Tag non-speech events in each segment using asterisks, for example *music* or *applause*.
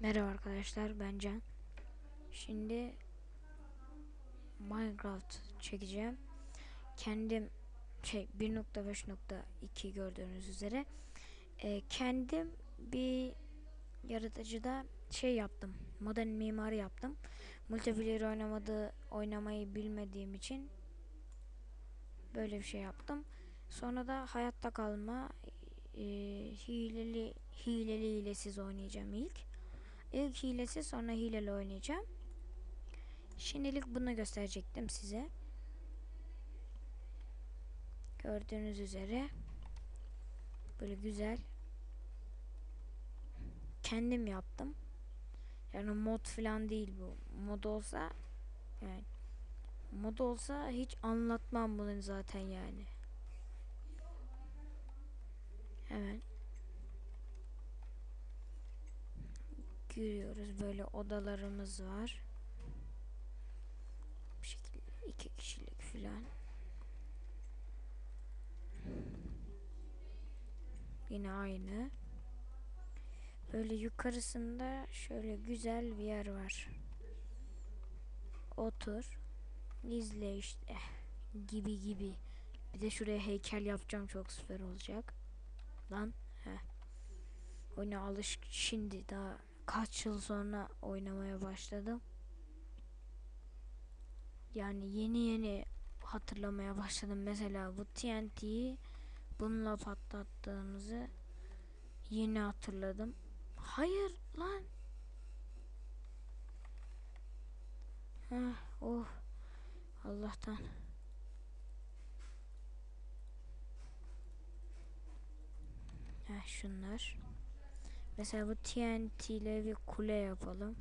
Merhaba arkadaşlar ben Can. Şimdi Minecraft çekeceğim. Kendim şey 1.5.2 gördüğünüz üzere e, kendim bir yaratıcıda şey yaptım. Modern mimari yaptım. Multiplayer oynamadığı oynamayı bilmediğim için böyle bir şey yaptım. Sonra da hayatta kalma e, hileli hileli hilesiz oynayacağım ilk. İlk hilesi sonra hileli oynayacağım. Şimdilik bunu gösterecektim size. Gördüğünüz üzere böyle güzel kendim yaptım. Yani mod falan değil bu. Mod olsa yani mod olsa hiç anlatmam bunu zaten yani. Hemen giriyoruz. Böyle odalarımız var. Bu şekilde iki kişilik filan. Yine aynı. Böyle yukarısında şöyle güzel bir yer var. Otur. izle işte. Gibi gibi. Bir de şuraya heykel yapacağım çok süper olacak. Lan. Heh. Oyuna alış şimdi daha kaç yıl sonra oynamaya başladım. Yani yeni yeni hatırlamaya başladım. Mesela bu TNT'yi bununla patlattığımızı yeni hatırladım. Hayır lan. Heh, oh. Allah'tan. Heh, şunlar. Mesela bu TNT ile bir kule yapalım.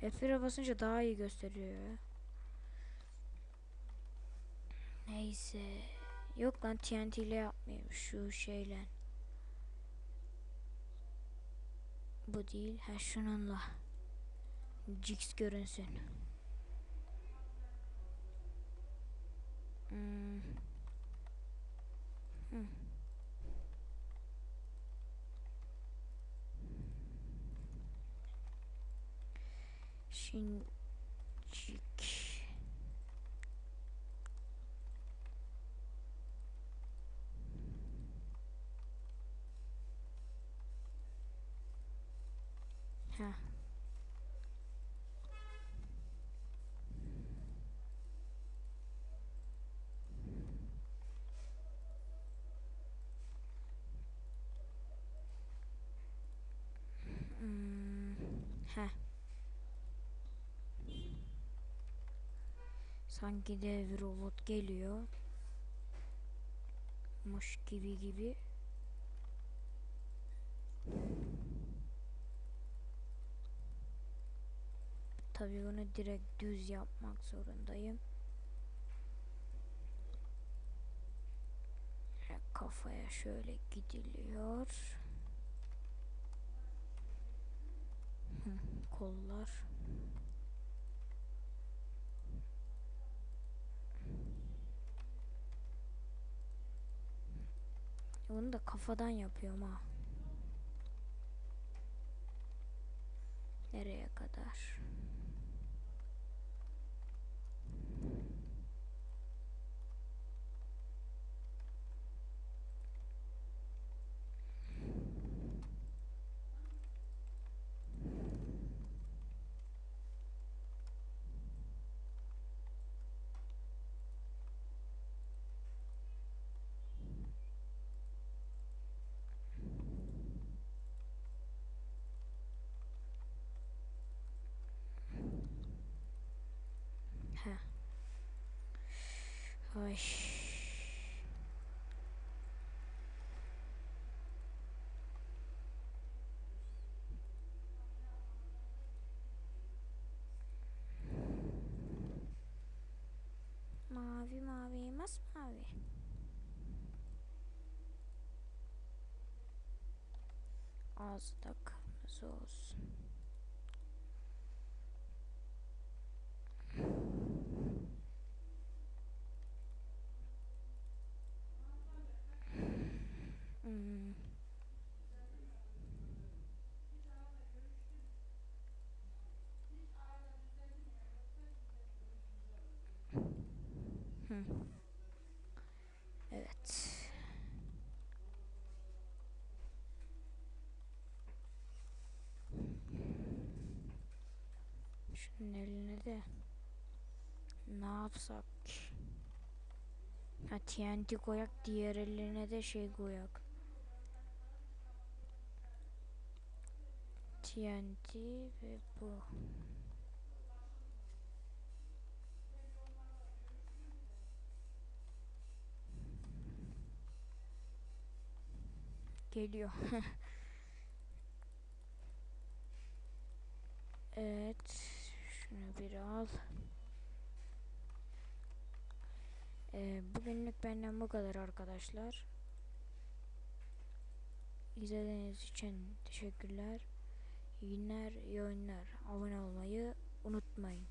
F1'e basınca daha iyi gösteriyor. Neyse. Yok lan TNT ile yapmayayım. Şu şeyle. Bu değil. Ha şununla. Jix görünsün. Hmm. Hmm. Şincik. Ha. Hmm. Ha. Sanki dev robot geliyor. Muş gibi gibi. Tabii bunu direkt düz yapmak zorundayım. Kafaya şöyle gidiliyor. Kollar. Onu da kafadan yapıyorum ha. Nereye kadar? Heh. Ay. Mavi mavi masmavi. Ağzı da kırmızı olsun. Evet. Şunun eline de ne yapsak? Ha TNT koyak diğer eline de şey koyak. TNT ve bu. Geliyor. *laughs* evet. Şunu bir al. Ee, bugünlük benden bu kadar arkadaşlar. İzlediğiniz için teşekkürler. İyi günler, iyi oyunlar. Abone olmayı unutmayın.